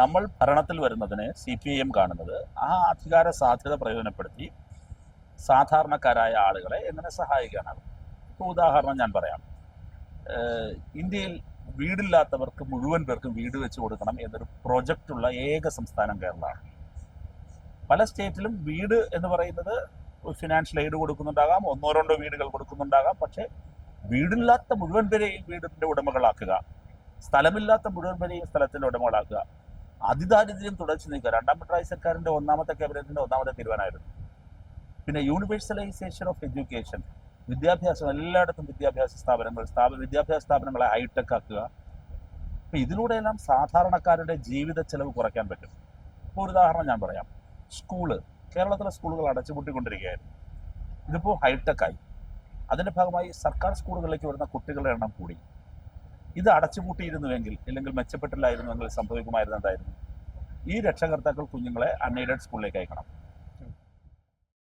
നമ്മൾ ഭരണത്തിൽ വരുന്നതിനെ സി പി ഐ എം കാണുന്നത് ആ അധികാര സാധ്യത പ്രയോജനപ്പെടുത്തി സാധാരണക്കാരായ ആളുകളെ എങ്ങനെ സഹായിക്കാനാകും? ഇപ്പോൾ ഉദാഹരണം ഞാൻ പറയാം. ഇന്ത്യയിൽ വീടില്ലാത്തവർക്ക് മുഴുവൻ പേർക്കും വീട് വെച്ച് കൊടുക്കണം എന്നൊരു പ്രൊജക്റ്റുള്ള ഏക സംസ്ഥാനം കേരളമാണ്. പല സ്റ്റേറ്റിലും വീട് എന്ന് പറയുന്നത് ഫിനാൻഷ്യൽ എയ്ഡ് കൊടുക്കുന്നുണ്ടാകാം ഒന്നോ രണ്ടോ വീടുകൾ കൊടുക്കുന്നുണ്ടാകാം. പക്ഷേ വീടില്ലാത്ത മുഴുവൻ പേരെയും വീടിന്റെ ഉടമകളാക്കുക സ്ഥലമില്ലാത്ത മുഴുവൻ പേരെയും സ്ഥലത്തിന്റെ ഉടമകളാക്കുക അതിദാരിദ്ര്യം തുടച്ചു നീക്കുക. രണ്ടാം പിണറായി സർക്കാരിന്റെ ഒന്നാമത്തെ ക്യാബിനറ്റിന്റെ ഒന്നാമത്തെ തീരുമാനമായിരുന്നു. പിന്നെ യൂണിവേഴ്സലൈസേഷൻ ഓഫ് എഡ്യൂക്കേഷൻ വിദ്യാഭ്യാസം എല്ലായിടത്തും വിദ്യാഭ്യാസ സ്ഥാപനങ്ങൾ സ്ഥാപ വിദ്യാഭ്യാസ സ്ഥാപനങ്ങളെ ഹൈടെക് ആക്കുക. അപ്പൊ ഇതിലൂടെയെല്ലാം സാധാരണക്കാരുടെ ജീവിത ചെലവ് കുറയ്ക്കാൻ പറ്റും. ഇപ്പോൾ ഒരു ഉദാഹരണം ഞാൻ പറയാം. സ്കൂൾ കേരളത്തിലെ സ്കൂളുകൾ അടച്ചുപൂട്ടിക്കൊണ്ടിരിക്കുകയായിരുന്നു. ഇതിപ്പോൾ ഹൈടെക് ആയി. അതിന്റെ ഭാഗമായി സർക്കാർ സ്കൂളുകളിലേക്ക് വരുന്ന കുട്ടികളുടെ എണ്ണം കൂടി. ഇത് അടച്ചുപൂട്ടിയിരുന്നുവെങ്കിൽ അല്ലെങ്കിൽ മെച്ചപ്പെട്ടില്ലായിരുന്നുവെങ്കിൽ സംഭവിക്കുമായിരുന്നതായിരുന്നു ഈ രക്ഷകർത്താക്കൾ കുഞ്ഞുങ്ങളെ അൺഎയ്ഡഡ് സ്കൂളിലേക്ക് അയക്കണം.